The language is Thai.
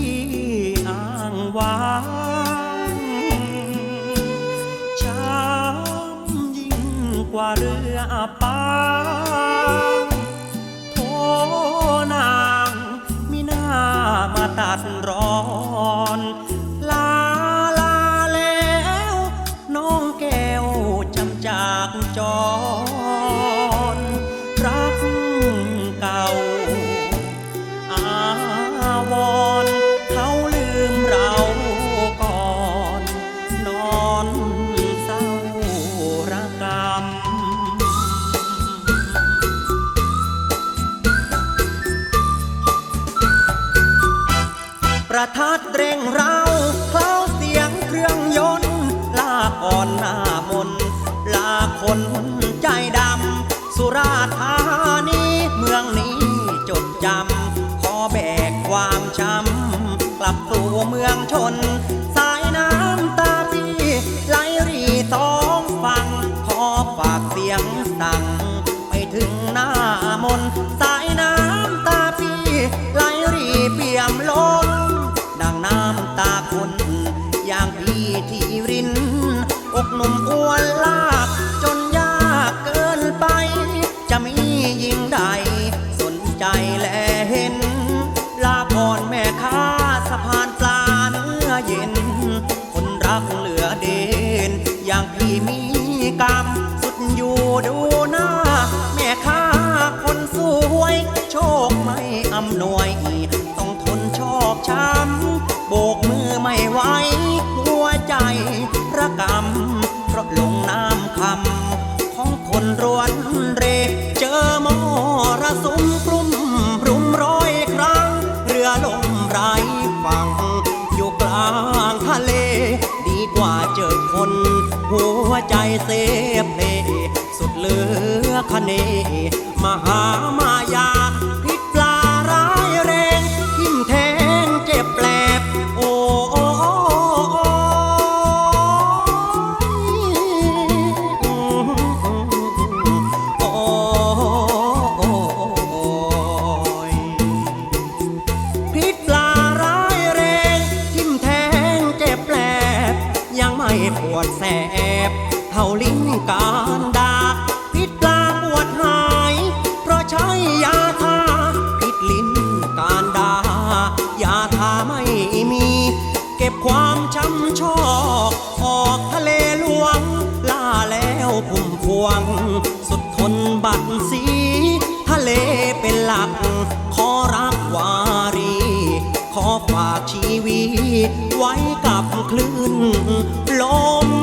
ที่อ้างว้างช้ำยิ่งกว่าเรืออัปางโทนางมีหน้ามาตัดร้อนลาลาแล้ว น้องแก้วจำจากจอ ประทัดเร่งเราเคล้าเสียงเครื่องยนต์ลาก่อนหน้ามนลาคนใจดำ สุราธานีเมืองนี้จดจำ ขอแบกความช้ำ กลับตัวเมืองชน หนุ่มอ้วนลากจนยากเกินไป จะมียิงใด สนใจและเห็น ลาก่อนแม่ค้าสะพานปลาเนื้อเย็น คนรักเหลือเด่นอย่างพี่มีกรรมสุดอยู่ดูหน้า แม่ค้าคนสวย โชคไม่อำนวยต้องทนชอกช้ำโบกมือไม่ไหวหัวใจระกำ ราะลงน้ำคำของคนรวนเร เจอมอระสุมกลุ่มรุมร้อยครั้ง เรือลมไร้ฝั่งอยู่กลางทะเล ดีกว่าเจอคน หัวใจเซเพลสุดเลือคเนมหามายา ปวดแสบ เท่าลิ้นการดาพิษปลาปวดหาย เพราะใช้ยาทาพิษลิ้นการดายาทาไม่มี เก็บความช้ำชอกออกทะเลหลวง ล่าแล้วพุ่มพวง สุดทนบัดสี ทะเลเป็นหลัก ขอรักวารี ขอฝากชีวิตไว้ คลื่นลม